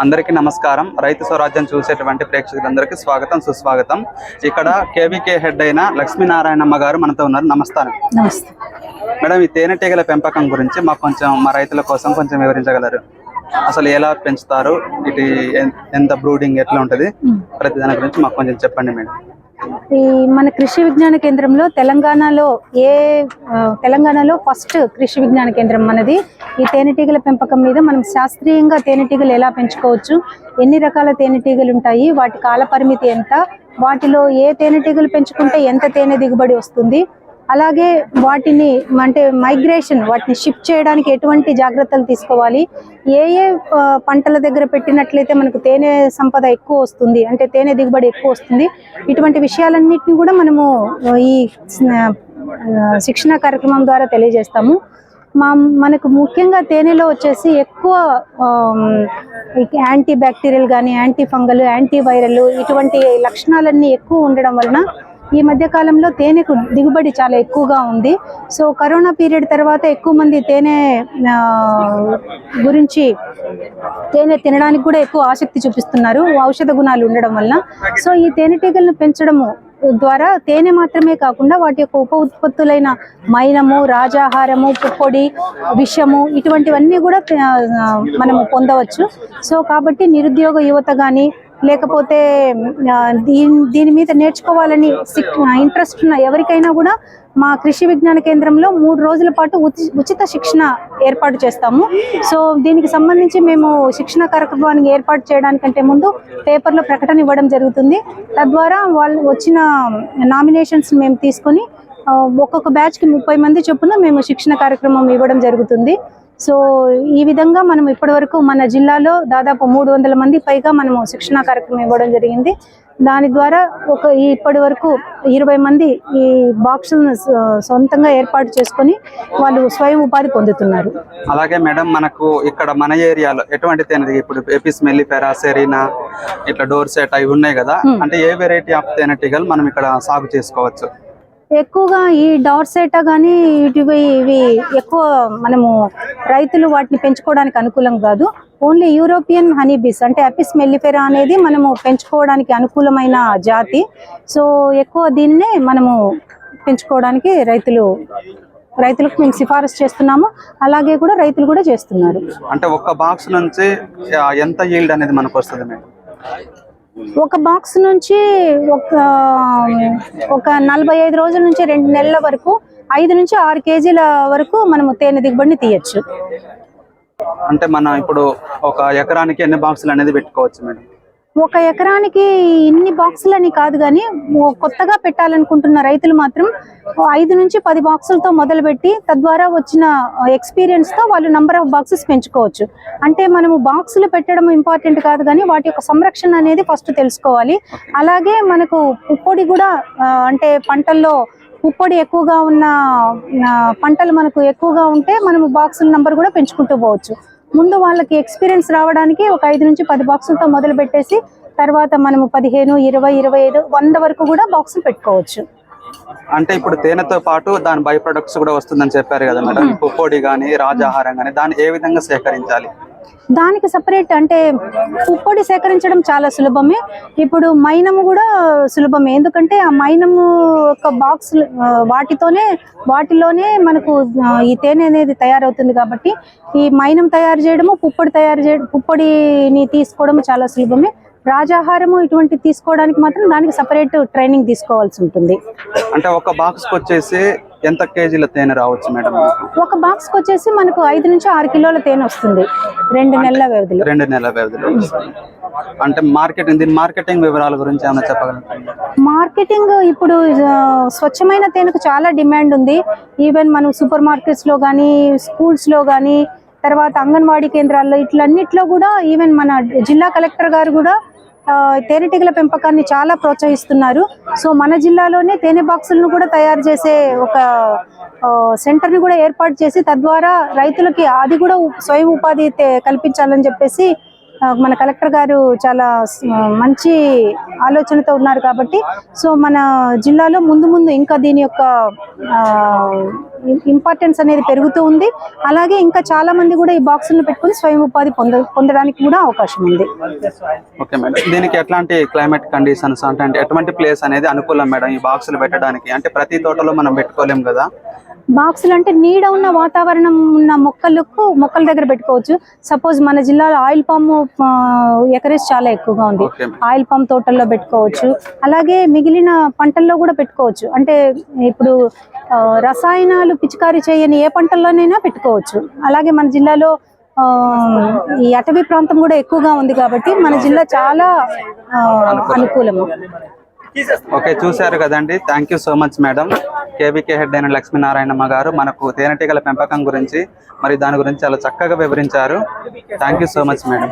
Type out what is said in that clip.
అందరికీ నమస్కారం. రైతు స్వరాజ్యం చూసేటువంటి ప్రేక్షకులందరికీ స్వాగతం సుస్వాగతం. ఇక్కడ కేవీకే హెడ్ అయిన లక్ష్మీనారాయణమ్మ గారు మనతో ఉన్నారు. నమస్కారం నమస్తే. మేడం ఈ తేనెటీగల పెంపకం గురించి మాకు కొంచెం మా రైతుల కోసం కొంచెం వివరించగలరు? అసలు ఎలా పెంచుతారు? ఇది ఎన్- ఎంత బ్రూడింగ్ ఎట్లా ఉంటుంది? ప్రతి దాని గురించి మాకు కొంచెం చెప్పండి మేడం. ఈ మన కృషి విజ్ఞాన కేంద్రంలో తెలంగాణలో ఏ తెలంగాణలో ఫస్ట్ కృషి విజ్ఞాన కేంద్రం మనది. ఈ తేనెటీగల పెంపకం మీద మనం శాస్త్రీయంగా తేనెటీగలు ఎలా పెంచుకోవచ్చు ఎన్ని రకాల తేనెటీగలు ఉంటాయి వాటి కాల పరిమితి ఎంత వాటిలో ఏ తేనెటీగలు పెంచుకుంటే ఎంత తేనె దిగుబడి వస్తుంది అలాగే వాటిని అంటే మైగ్రేషన్ వాటిని షిఫ్ట్ చేయడానికి ఎటువంటి జాగ్రత్తలు తీసుకోవాలి? ఏ ఏ పంటల దగ్గర పెట్టినట్లయితే మనకు తేనె సంపద ఎక్కువ వస్తుంది అంటే తేనె దిగుబడి ఎక్కువ వస్తుంది ఇటువంటి విషయాలన్నింటినీ కూడా మనము ఈ శిక్షణ కార్యక్రమం ద్వారా తెలియజేస్తాము. మా మనకు ముఖ్యంగా తేనెలో వచ్చేసి ఎక్కువ యాంటీ బ్యాక్టీరియల్ కానీ యాంటీ ఫంగల్ యాంటీ వైరల్ ఇటువంటి లక్షణాలన్నీ ఎక్కువ ఉండడం వలన ఈ మధ్య కాలంలో తేనెకు దిగుబడి చాలా ఎక్కువగా ఉంది. సో కరోనా పీరియడ్ తర్వాత ఎక్కువ మంది తేనె ఆ, గురించి తేనె తినడానికి కూడా ఎక్కువ ఆసక్తి చూపిస్తున్నారు. ఔషధ గుణాలు ఉండడం వల్ల. సో ఈ తేనెటీగలను పెంచడము ద్వారా తేనె మాత్రమే కాకుండా వాటి యొక్క ఉప ఉత్పత్తులైన మైనము రాజాహారము పుప్పొడి విషము ఇటువంటివన్నీ కూడా మనము పొందవచ్చు. సో కాబట్టి నిరుద్యోగ యువత కానీ లేకపోతే దీని దీని మీద నేర్చుకోవాలని ఇంట్రెస్ట్ ఉన్న ఎవరికైనా కూడా మా కృషి విజ్ఞాన కేంద్రంలో మూడు రోజుల పాటు ఉచి- ఉచిత శిక్షణ ఏర్పాటు చేస్తాము. సో దీనికి సంబంధించి మేము శిక్షణ కార్యక్రమానికి ఏర్పాటు చేయడానికంటే ముందు పేపర్లో ప్రకటన ఇవ్వడం జరుగుతుంది. తద్వారా వాళ్ళు వచ్చిన నామినేషన్స్ మేము తీసుకొని ఒక్కొక్క బ్యాచ్కి ముప్పై మంది చొప్పున మేము శిక్షణ కార్యక్రమం ఇవ్వడం జరుగుతుంది. సో ఈ విధంగా మనం ఇప్పటివరకు మన జిల్లాలో దాదాపు మూడు వందల మంది పైగా మనము శిక్షణ కార్యక్రమం ఇవ్వడం జరిగింది. దాని ద్వారా ఒక ఇప్పటి వరకు ఇరవై మంది ఈ బాక్సులను సొంతంగా ఏర్పాటు చేసుకొని వాళ్ళు స్వయం ఉపాధి పొందుతున్నారు. అలాగే మేడం మనకు ఇక్కడ మన ఏరియాలో ఎటువంటి తేనె ఇప్పుడు ఎపిస్ మెల్లిఫెరా సెరీనా ఇట్లా డోర్ సెట్ అవి ఉన్నాయి కదా. అంటే ఏ వెరైటీ ఆఫ్ తేనెటీగలు మనం ఇక్కడ సాగు చేసుకోవచ్చు? ఎక్కువగా ఈ డార్సెటా కానీ ఇవి ఇవి ఎక్కువ మనము రైతులు వాటిని పెంచుకోవడానికి అనుకూలం కాదు. ఓన్లీ యూరోపియన్ హనీ బీస్ అంటే అపిస్ మెల్లిఫెరా అనేది మనము పెంచుకోవడానికి అనుకూలమైన జాతి. సో ఎక్కువ దీన్నే మనము పెంచుకోవడానికి రైతులు రైతులకు మేము సిఫారసు చేస్తున్నాము. అలాగే కూడా రైతులు కూడా చేస్తున్నారు. అంటే ఒక్క బాక్స్ నుంచి ఎంత ఈల్డ్ అనేది మనకు వస్తుంది మేడం? ఒక బాక్స్ నుంచి ఒక ఒక నలభై ఐదు రోజుల నుంచి రెండు నెలల వరకు ఐదు నుంచి ఆరు కేజీల వరకు మనము తేనె దిగుబడిని తీయచ్చు. అంటే మనం ఇప్పుడు ఒక ఎకరానికి ఎన్ని బాక్సులు అనేది పెట్టుకోవచ్చు మేడం? ఒక ఎకరానికి ఇన్ని బాక్సులని కాదు కానీ కొత్తగా పెట్టాలనుకుంటున్న రైతులు మాత్రం ఐదు నుంచి పది బాక్సులతో మొదలుపెట్టి తద్వారా వచ్చిన ఎక్స్పీరియన్స్తో వాళ్ళు నంబర్ ఆఫ్ బాక్సెస్ పెంచుకోవచ్చు. అంటే మనము బాక్సులు పెట్టడం ఇంపార్టెంట్ కాదు కానీ వాటి యొక్క సంరక్షణ అనేది ఫస్ట్ తెలుసుకోవాలి. అలాగే మనకు పుప్పొడి కూడా అంటే పంటల్లో పుప్పొడి ఎక్కువగా ఉన్న పంటలు మనకు ఎక్కువగా ఉంటే మనము బాక్సుల నంబర్ కూడా పెంచుకుంటూ పోవచ్చు. ముందు వాళ్ళకి ఎక్స్పీరియన్స్ రావడానికి ఒక ఐదు నుంచి పది బాక్సులతో మొదలు పెట్టేసి తర్వాత మనము పదిహేను ఇరవై ఇరవై ఐదు వంద వరకు కూడా బాక్సులు పెట్టుకోవచ్చు. అంటే ఇప్పుడు తేనెతో పాటు దాని బై ప్రొడక్ట్స్ కూడా వస్తుందని చెప్పారు కదా మేడం. పుప్పొడి కానీ రాజాహారం కానీ దాన్ని ఏ విధంగా సేకరించాలి? దానికి సపరేట్ అంటే పుప్పొడి సేకరించడం చాలా సులభమే. ఇప్పుడు మైనము కూడా సులభమే. ఎందుకంటే ఆ మైనము ఒక బాక్స్ వాటితోనే వాటిలోనే మనకు ఈ తేనె అనేది తయారవుతుంది కాబట్టి ఈ మైనం తయారు చేయడము పుప్పొడి తయారు చేయడం పుప్పొడిని తీసుకోవడం చాలా సులభమే. రాజాహారము ఇటువంటి తీసుకోవడానికి మాత్రం దానికి సపరేట్ ట్రైనింగ్ తీసుకోవాల్సి ఉంటుంది. అంటే ఒక బాక్స్ వచ్చేసి ఎంత కేజీల తేనె రావచ్చు మేడం? ఒక బాక్స్ వచ్చేసి మనకు ఐదు నుంచి ఆరు కిలోల తేనె వస్తుంది రెండు నెలల వ్యవధిలో రెండు నెలల వ్యవధిలో. అంటే మార్కెటింగ్ దీని మార్కెటింగ్ వివరాల గురించి ఏమైనా చెప్పగలుగుతారు మార్కెటింగ్ ఇప్పుడు స్వచ్ఛమైన తేనెకు చాలా డిమాండ్ ఉంది ఈవెన్ మనం సూపర్ మార్కెట్స్లో కానీ స్కూల్స్లో కానీ తర్వాత అంగన్వాడీ కేంద్రాల్లో ఇట్లన్నిట్లో కూడా ఈవెన్ మన జిల్లా కలెక్టర్ గారు కూడా తేనెటీగల పెంపకాన్ని చాలా ప్రోత్సహిస్తున్నారు. సో మన జిల్లాలోనే తేనె బాక్సులను కూడా తయారు చేసే ఒక సెంటర్ని కూడా ఏర్పాటు చేసి తద్వారా రైతులకి అది కూడా స్వయం ఉపాధి కల్పించాలని చెప్పేసి మన కలెక్టర్ గారు చాలా మంచి ఆలోచనతో ఉన్నారు కాబట్టి సో మన జిల్లాలో ముందు ముందు ఇంకా దీని యొక్క ఆ, ఇంపార్టెన్స్ అనేది పెరుగుతూ ఉంది. అలాగే ఇంకా చాలా మంది కూడా ఈ బాక్సులను పెట్టుకుని స్వయం ఉపాధి పొంద పొందడానికి కూడా అవకాశం ఉంది. Okay madam. దీనికి ఎట్లాంటి క్లైమేట్ కండిషన్స్ అంటే ఎటువంటి ప్లేస్ అనేది అనుకూలం మేడం ఈ బాక్సులు పెట్టడానికి? అంటే ప్రతి తోటలో మనం పెట్టుకోలేం కదా? బాక్సులు అంటే నీడ ఉన్న వాతావరణం ఉన్న మొక్కలకు మొక్కల దగ్గర పెట్టుకోవచ్చు. సపోజ్ మన జిల్లాలో ఆయిల్ పామ్ ఎకరేజ్ చాలా ఎక్కువగా ఉంది. ఆయిల్ పామ్ తోటల్లో పెట్టుకోవచ్చు. అలాగే మిగిలిన పంటల్లో కూడా పెట్టుకోవచ్చు. అంటే ఇప్పుడు రసాయనాలు పిచికారీ చేయని ఏ పంటల్లోనైనా పెట్టుకోవచ్చు. అలాగే మన జిల్లాలో ఆ, ఈ అటవీ ప్రాంతం కూడా ఎక్కువగా ఉంది కాబట్టి మన జిల్లా చాలా ఆ, అనుకూలము. ఓకే చూశారు కదండి. Thank you so much madam KVK head అయిన లక్ష్మీనారాయణమ్మ గారు మనకు తేనెటీగల పెంపకం గురించి మరి దాని గురించి చాలా చక్కగా వివరించారు. Thank you so much madam